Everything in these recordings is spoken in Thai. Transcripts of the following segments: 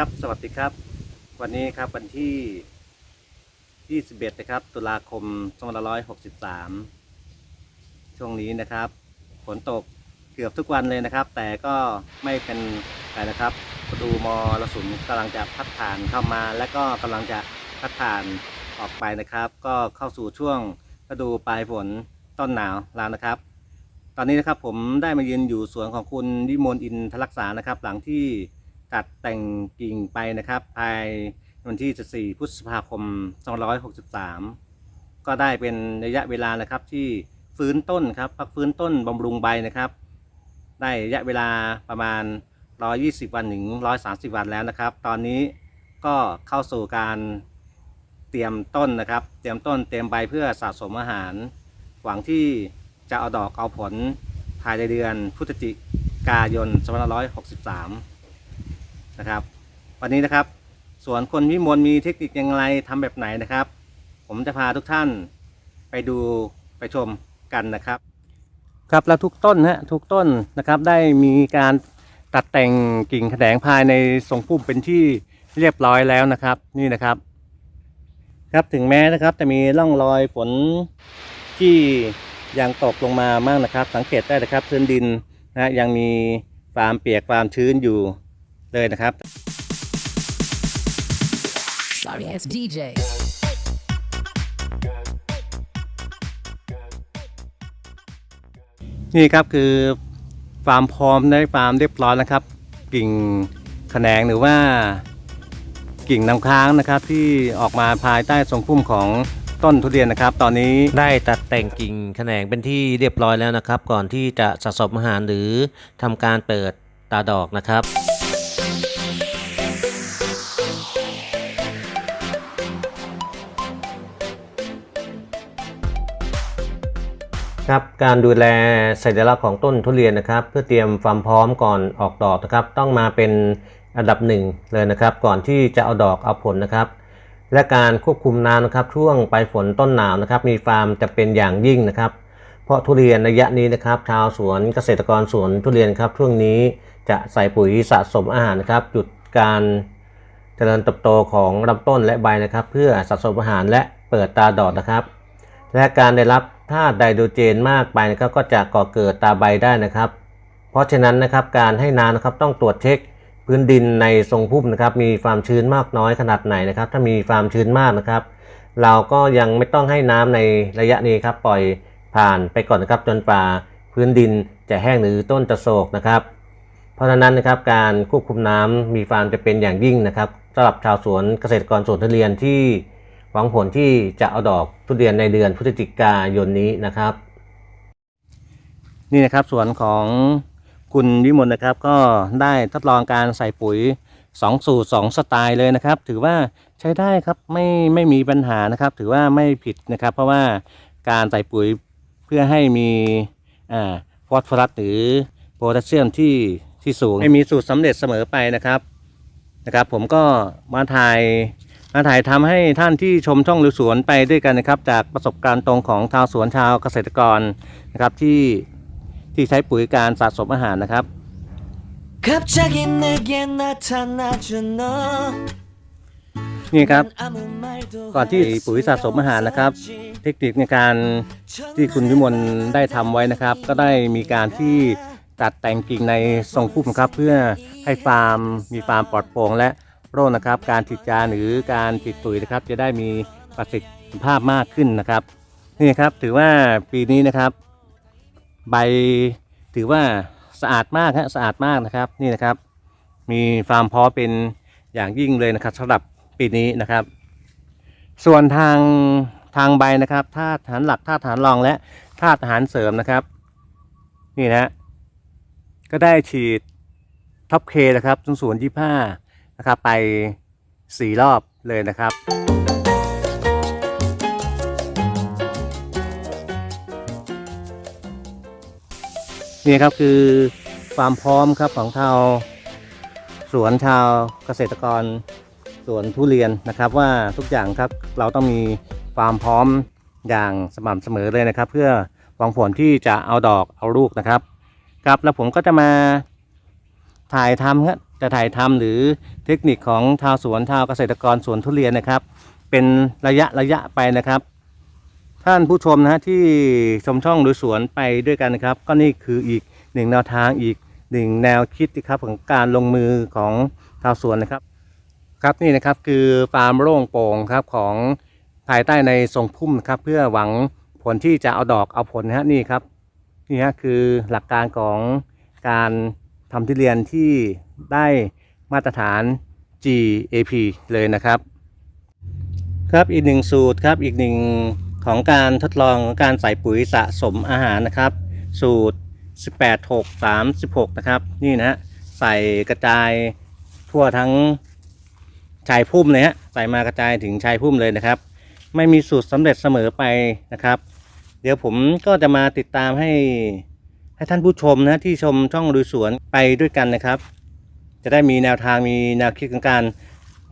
ครับ สวัสดีครับ วันนี้ครับวันที่ 21 นะครับ ตุลาคม2563 ช่วงนี้นะครับ ฝนตกเกือบทุกวันเลยนะครับ แต่ก็ไม่เป็นไรนะครับประตูมรสุมกำลังจะพัดผ่านเข้ามา และก็กำลังจะพัดผ่านออกไปนะครับ ก็เข้าสู่ช่วงฤดูปลายฝนต้นหนาวแล้วนะครับ ตอนนี้นะครับผมได้มายืนอยู่สวนของคุณวิมลอินทรักษานะครับ หลังที่ ตัดแต่งกิ่งไปนะครับ ภายในวันที่ 14 พฤษภาคม 263 ก็ได้เป็นระยะเวลานะครับที่ฟื้นต้นครับพักฟื้นต้นบำรุงใบนะครับ ได้ระยะเวลาประมาณ 120 วันถึง 130 วันแล้วนะครับ ตอนนี้ก็เข้าสู่การเตรียมต้นนะครับ เตรียมต้นเตรียมใบเพื่อสะสมอาหาร หวังที่จะเอาดอกเอาผลภายในเดือนพฤศจิกายน 2563 นะครับ วันนี้นะครับสวนคนวิมลมีเทคนิคอย่างไรทำแบบไหนนะครับ ผมจะพาทุกท่านไปดูไปชมกันนะครับ ครับแล้วทุกต้นฮะทุกต้นนะครับได้มีการตัดแต่งกิ่งแขนงภายในทรงพุ่มเป็นที่เรียบร้อยแล้วนะครับ นี่นะครับ ครับถึงแม้นะครับจะมีร่องรอยฝนที่ยังตกลงมามากนะครับ สังเกตได้นะครับพื้นดินนะยังมีความเปียกความชื้นอยู่ เลยนะครับ Sorry, it's DJ. นี่ครับคือฟาร์มพร้อมได้ฟาร์มเรียบร้อยนะครับ กิ่งแขนงหรือว่ากิ่งน้ำค้างนะครับ ที่ออกมาภายใต้ทรงพุ่มของต้นทุเรียนนะครับ ตอนนี้ได้ตัดแต่งกิ่งแขนงเป็นที่เรียบร้อยแล้วนะครับ ก่อนที่จะสะสมอาหารหรือทำการเปิดตาดอกนะครับ ครับการดูแลสัญลักษณ์ของต้นทุเรียนนะครับ เพื่อเตรียมความพร้อมก่อนออกดอกนะครับ ต้องมาเป็นอันดับหนึ่งเลยนะครับ ก่อนที่จะเอาดอกเอาผลนะครับ และการควบคุมน้ำนะครับช่วงปลายฝนต้นหนาวนะครับ มีฟาร์มจะเป็นอย่างยิ่งนะครับ เพราะทุเรียนระยะนี้นะครับ ชาวสวนเกษตรกรสวนทุเรียนครับ ช่วงนี้จะใส่ปุ๋ยสะสมอาหารนะครับหยุดการเจริญเติบโตของลำต้นและใบนะครับ เพื่อสะสมอาหารและเปิดตาดอกนะครับ และการได้รับ ธาไดโดรเจนมากไปนะครับก็จะก่อเกิดตาใบได้นะครับ เพราะฉะนั้นนะครับการให้น้ำนะครับต้องตรวจเช็คพื้นดินในทรงพุ่มนะครับ มีความชื้นมากน้อยขนาดไหนนะครับ ถ้ามีความชื้นมากนะครับ เราก็ยังไม่ต้องให้น้ำในระยะนี้ครับปล่อยผ่านไปก่อนนะครับจนป่าพื้นดินจะแห้งหรือต้นจะโศกนะครับ เพราะฉะนั้นนะครับการควบคุมน้ำมีความจะเป็นอย่างยิ่งนะครับสำหรับชาวสวนเกษตรกรสวนทุเรียนที่ หวังผลที่จะเอาดอกทุเรียนในเดือนพฤศจิกายนนี้นะครับ นี่นะครับสวนของคุณวิมลนะครับก็ได้ทดลองการใส่ปุ๋ย 2 สูตร 2 สไตล์เลยนะครับ ถือว่าใช้ได้ครับไม่ไม่มีปัญหานะครับ ถือว่าไม่ผิดนะครับ เพราะว่าการใส่ปุ๋ยเพื่อให้มีอ่าฟอสฟอรัสหรือโพแทสเซียมที่ที่สูงไม่มีสูตรสำเร็จเสมอไปนะครับนะครับ ผมก็มาถ่าย มาถ่ายทำให้ท่านที่ชมช่องลุยสวนไปด้วยกันนะครับ จากประสบการณ์ตรงของชาวสวนชาวเกษตรกรนะครับที่ ที่ใช้ปุ๋ยการสะสมอาหารนะครับ 갑자기 내게 나타나준 너 นี่ครับ 아무 말도 ก่อนที่ปุ๋ยสะสมอาหารนะครับ เทคนิคในการที่คุณวิมลได้ทำไว้นะครับ ก็ได้มีการที่ตัดแต่งกิ่งในทรงพุ่มครับ เพื่อให้ฟาร์มมีฟาร์มปลอดโปร่งและ โรคนะครับ การฉีดยาหรือการฉีดปุ๋ยนะครับ จะได้มีประสิทธิภาพมากขึ้นนะครับ นี่ครับถือว่าปีนี้นะครับ ใบถือว่าสะอาดมากฮะสะอาดมากนะครับนี่นะครับ มีฟาร์มพอเป็นอย่างยิ่งเลยนะครับสำหรับปีนี้นะครับ ส่วนทางทางใบนะครับธาตุอาหารหลักธาตุอาหารองและธาตุอาหารเสริมนะครับ นี่นะ ก็ได้ฉีดท็อปเคนะครับจนศูนย์ยี่ห้า นะครับไปสี่รอบเลยนะครับ นี่ครับคือความพร้อมครับของชาวสวนชาวเกษตรกรสวนทุเรียนนะครับ ว่าทุกอย่างครับเราต้องมีความพร้อมอย่างสม่ำเสมอเลยนะครับ เพื่อหวังผลที่จะเอาดอกเอาลูกนะครับ ครับแล้วผมก็จะมาถ่ายทำครับจะถ่ายทำหรือเทคนิคของชาวสวนชาวเกษตรกรสวนทุเรียนนะครับ เป็นระยะระยะไปนะครับ ท่านผู้ชมนะฮะที่ชมช่องดูสวนไปด้วยกันนะครับ ก็นี่คืออีกหนึ่งแนวทางอีกหนึ่งแนวคิดนะครับของการลงมือของชาวสวนนะครับ ครับนี่นะครับคือฟาร์มโล่งโป่งครับของภายใต้ในทรงพุ่มนะครับ เพื่อหวังผลที่จะเอาดอกเอาผลนะฮะนี่ครับนี่ฮะคือหลักการของการ ทำทุเรียนที่ได้มาตรฐาน GAP เลยนะครับ ครับอีกหนึ่งสูตรครับอีกหนึ่งของการทดลองการใส่ปุ๋ยสะสมอาหารนะครับ สูตร 18 6 3 16นะครับ นี่นะฮะใส่กระจายทั่วทั้งชายพุ่มเลยฮะใส่มากระจายถึงชายพุ่มเลยนะครับ ไม่มีสูตรสำเร็จเสมอไปนะครับ เดี๋ยวผมก็จะมาติดตามให้ ให้ท่านผู้ชมนะที่ชมช่องดูสวนไปด้วยกันนะครับ จะได้มีแนวทางมีแนวคิดของการ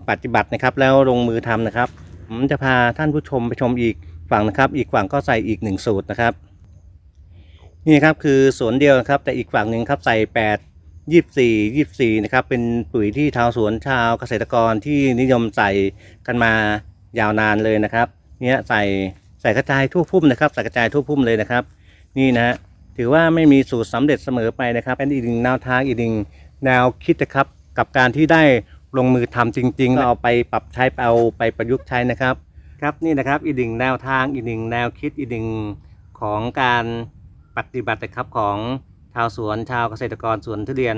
ปฏิบัตินะครับ แล้วลงมือทำนะครับ ผมจะพาท่านผู้ชมไปชมอีกฝั่งนะครับ อีกฝั่งก็ใส่อีกหนึ่งสูตรนะครับ นี่ครับคือสวนเดียวนะครับ แต่อีกฝั่งหนึ่งครับใส่แปดยี่สี่ยี่สี่นะครับเป็นปุ๋ยที่ชาวสวนชาวเกษตรกรที่นิยมใส่กันมายาวนานเลยนะครับ เนี่ยใส่ใส่กระจายทั่วพุ่มนะครับ ใส่กระจายทั่วพุ่มเลยนะครับ นี่นะฮะ ถือว่าไม่มีสูตรสำเร็จเสมอไปนะครับเป็นอีกหนึ่งแนวทางอีกหนึ่งแนวคิดนะครับ กับการที่ได้ลงมือทำจริงๆแล้วเอาไปปรับใช้เอาไปประยุกต์ใช้นะครับครับนี่นะครับอีกหนึ่งแนวทางอีกหนึ่งแนวคิดอีกหนึ่งของการปฏิบัตินะครับของชาวสวนชาวเกษตรกรสวนทุเรียน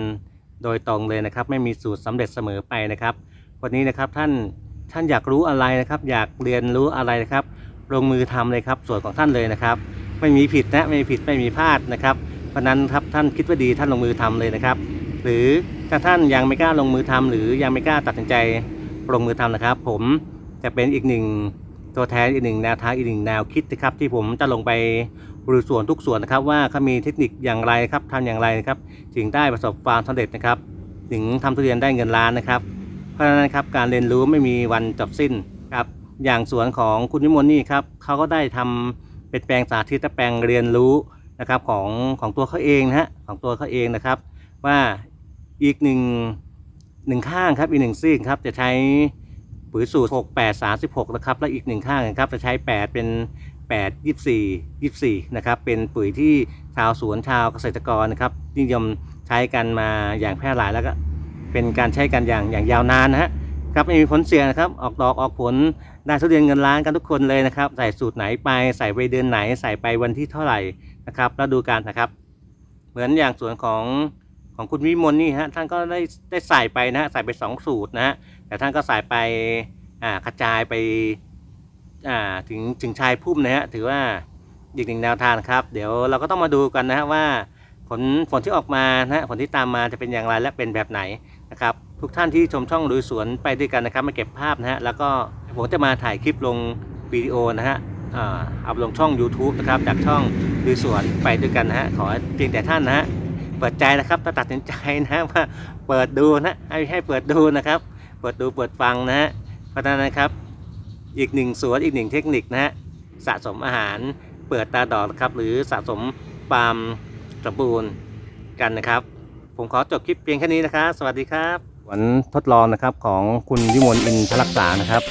โดยตรงเลยนะครับ ไม่มีสูตรสำเร็จเสมอไปนะครับ วันนี้นะครับท่านท่านอยากรู้อะไรนะครับ อยากเรียนรู้อะไรนะครับ ลงมือทำเลยครับส่วนของท่านเลยนะครับ ไม่มีผิดนะไม่มีผิดไม่มีพลาดนะครับเพราะนั้นครับท่านคิดว่าดีท่านลงมือทำเลยนะครับ หรือถ้าท่านยังไม่กล้าลงมือทำหรือยังไม่กล้าตัดสินใจลงมือทำนะครับ ผมจะเป็นอีกหนึ่งตัวแทนอีกหนึ่งแนวทางอีกหนึ่งแนวคิดนะครับ ที่ผมจะลงไปบริส่วนทุกส่วนนะครับ ว่าเขามีเทคนิคอย่างไรครับทำอย่างไรนะครับถึงได้ประสบความสำเร็จนะครับ ถึงทำทุเรียนได้เงินล้านนะครับ เพราะฉะนั้นครับการเรียนรู้ไม่มีวันจบสิ้นครับอย่างสวนของคุณวิมลนี่ครับเขาก็ได้ทำ เป็นแปลงสาธิตและแปลงเรียนรู้นะครับของของตัวเขาเองนะฮะของตัวเขาเองนะครับ ว่าอีกหนึ่งหนึ่งข้างครับอีกหนึ่งซีกครับจะใช้ปุ๋ยสูตร 6 8 36นะครับและอีกหนึ่งข้างนะครับจะใช้ 8 เป็น 8 24 24นะครับเป็นปุ๋ยที่ชาวสวนชาวเกษตรกรนะครับนิยมใช้กันมาอย่างแพร่หลายแล้วก็เป็นการใช้กันอย่างอย่างยาวนานนะฮะ ครับไม่มีผลเสียนะครับ ออกดอกออกผลได้ทุเรียนเงินล้านกันทุกคนเลยนะครับ ใส่สูตรไหนไปใส่ไปเดือนไหนใส่ไปวันที่เท่าไหร่นะครับแล้วดูกันนะครับ เหมือนอย่างสวนของของคุณวิมลนี่ฮะท่านก็ได้ได้ใส่ไปนะฮะใส่ไปสองสูตรนะฮะแต่ท่านก็ใส่ไปอ่ากระจายไปอ่าถึงถึงชายพุ่มนะฮะถือว่าอีกหนึ่งแนวทางครับ เดี๋ยวเราก็ต้องมาดูกันนะฮะว่าผลผลที่ออกมานะฮะผลที่ตามมาจะเป็นอย่างไรและเป็นแบบไหนนะครับ ทุกท่านที่ชมช่องลุยสวนไปด้วยกันนะครับ มาเก็บภาพนะฮะแล้วก็ผมจะมาถ่ายคลิปลงวิดีโอนะฮะอ่าเอาลงช่อง YouTube นะครับจากช่องลุยสวนไปด้วยกันนะฮะขอเพียงแต่ท่านนะฮะเปิดใจนะครับตัดสินใจนะฮะว่าเปิดดูนะให้ให้เปิดดูนะครับ เปิดดูเปิดฟังนะฮะเพราะฉะนั้นนะครับ อีกหนึ่งสวนอีกหนึ่งเทคนิคนะฮะสะสมอาหารเปิดตาดอกนะครับ หรือสะสมปาล์มสมบูรณ์กันนะครับ ผมขอจบคลิปเพียงแค่นี้นะครับ สวัสดีครับ วนทดลองนะครับของคุณวิมลอินทรักษานะครับ